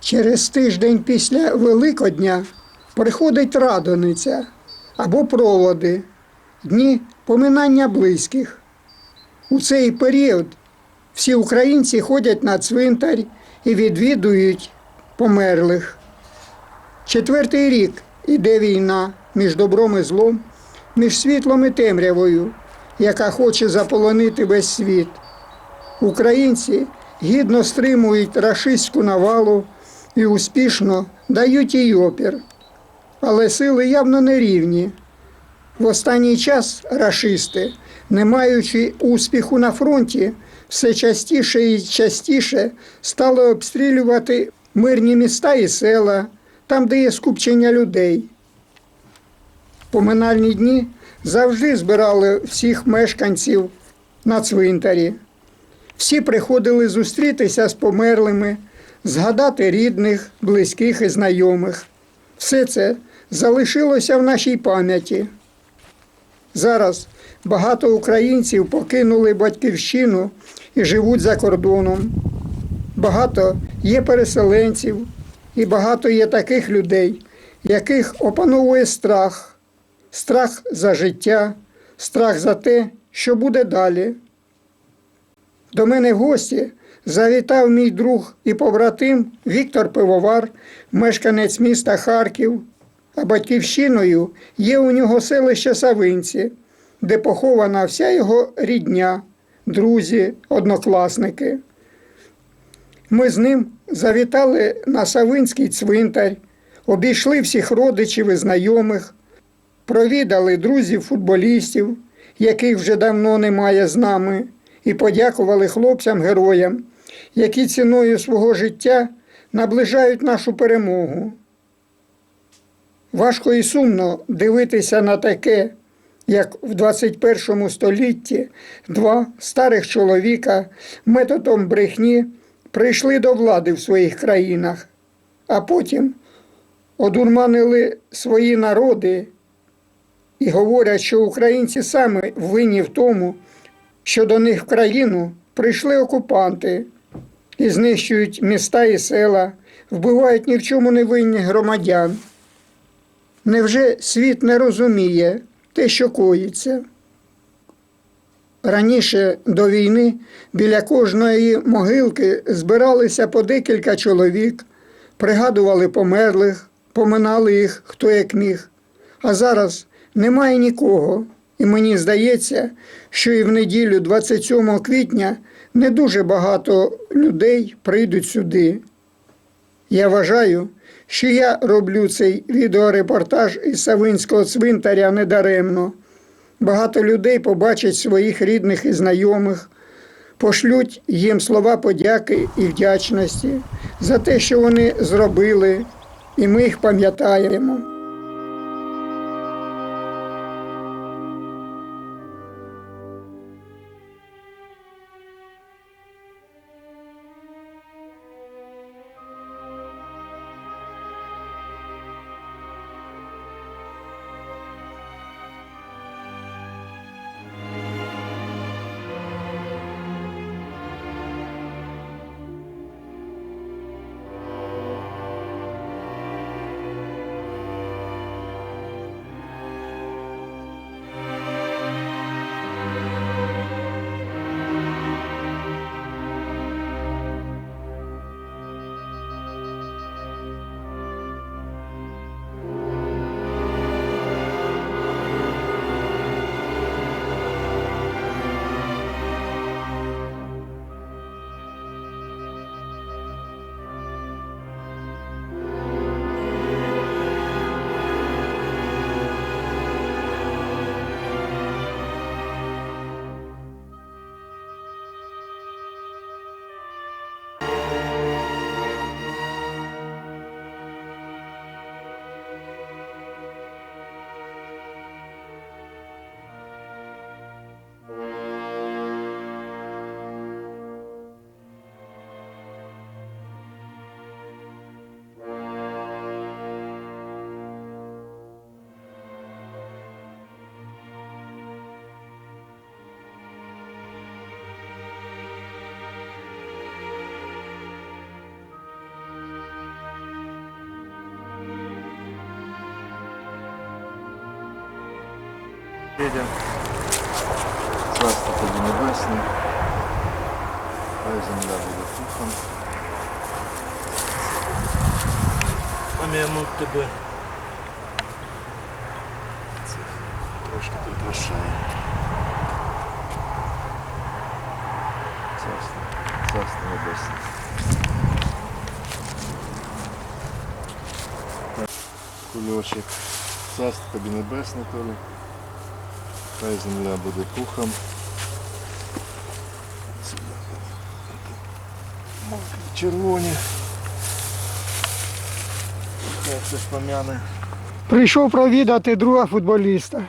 Через тиждень після Великодня приходить радониця або проводи, дні поминання близьких. У цей період всі українці ходять на цвинтар і відвідують померлих. Четвертий рік іде війна між добром і злом, між світлом і темрявою, яка хоче заполонити весь світ. Українці гідно стримують рашистську навалу і успішно дають їй опір. Але сили явно не рівні. В останній час рашисти, не маючи успіху на фронті, все частіше і частіше стали обстрілювати мирні міста і села, там, де є скупчення людей. Поминальні дні завжди збирали всіх мешканців на цвинтарі. Всі приходили зустрітися з померлими, згадати рідних, близьких і знайомих. Все це залишилося в нашій пам'яті. Зараз багато українців покинули батьківщину і живуть за кордоном. Багато є переселенців, і багато є таких людей, яких опановує страх, страх за життя, страх за те, що буде далі. До мене в гості завітав мій друг і побратим Віктор Пивовар, мешканець міста Харків, а батьківщиною є у нього селище Савинці, де похована вся його рідня, друзі, однокласники. Ми з ним завітали на Савинський цвинтар, обійшли всіх родичів і знайомих, провідали друзів футболістів, яких вже давно немає з нами, і подякували хлопцям-героям, які ціною свого життя наближають нашу перемогу. Важко і сумно дивитися на таке, як в 21 столітті два старих чоловіка методом брехні прийшли до влади в своїх країнах, а потім одурманили свої народи і говорять, що українці саме винні в тому, що до них в країну прийшли окупанти і знищують міста і села, вбивають ні в чому не винні громадян. Невже світ не розуміє те, що коїться? Раніше до війни біля кожної могилки збиралися по декілька чоловік, пригадували померлих, поминали їх хто як міг. А зараз немає нікого. І мені здається, що і в неділю 27 квітня не дуже багато людей прийдуть сюди. Я вважаю, що я роблю цей відеорепортаж із Савинського цвинтаря недаремно. Багато людей побачать своїх рідних і знайомих, пошлють їм слова подяки і вдячності за те, що вони зробили, і ми їх пам'ятаємо. Федя, царство тобі небесне, хай земля буде пухом. Пом'януть тебе. Це трошки прикрашає. Царство, царство небесне. Так, Кульочок. Царство тобі небесне, Толі. Хай земля буде пухом. Червоні. Хай ж пом'яне. Прийшов провідати друга футболіста.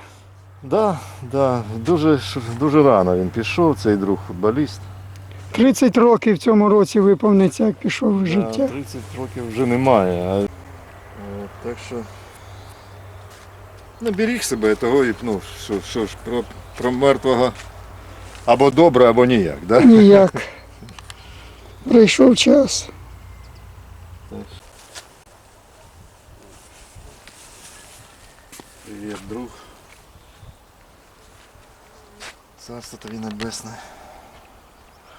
Да, да, дуже, дуже рано він пішов, цей друг футболіст. 30 років в цьому році виповниться, як пішов в Да, життя. 30 років вже немає. А, е, так що не беріг себе того і ну, що, що ж, про, про мертвого або добре, або ніяк. Да? Ніяк. Прийшов час. Привіт, друг. Царство тобі небесне.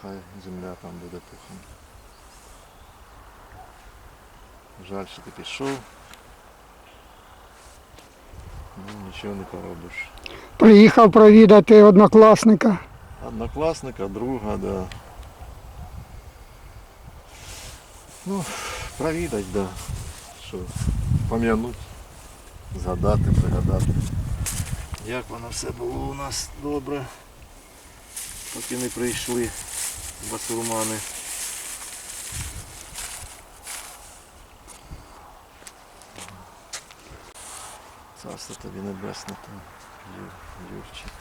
Хай земля там буде пухом. Жаль, що ти пішов. Ну, нічого не поробиш. Приїхав провідати однокласника. Однокласника, друга, да. Ну, провідать, да. Що, пом'януть, згадати, пригадати. Як воно все було у нас добре, поки не прийшли басурмани. Царство тобі небесне, Юрчик.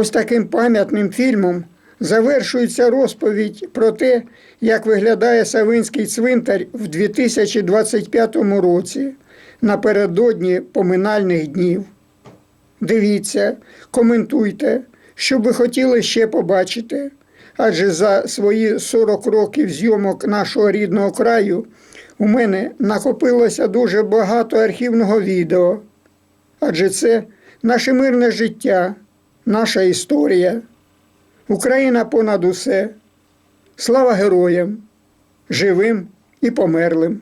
Ось таким пам'ятним фільмом завершується розповідь про те, як виглядає Савинський цвинтар в 2025 році напередодні поминальних днів. Дивіться, коментуйте, що ви хотіли ще побачити. Адже за свої 40 років зйомок нашого рідного краю у мене накопилося дуже багато архівного відео. Адже це наше мирне життя, наша історія. Україна понад усе. Слава героям, живим і померлим.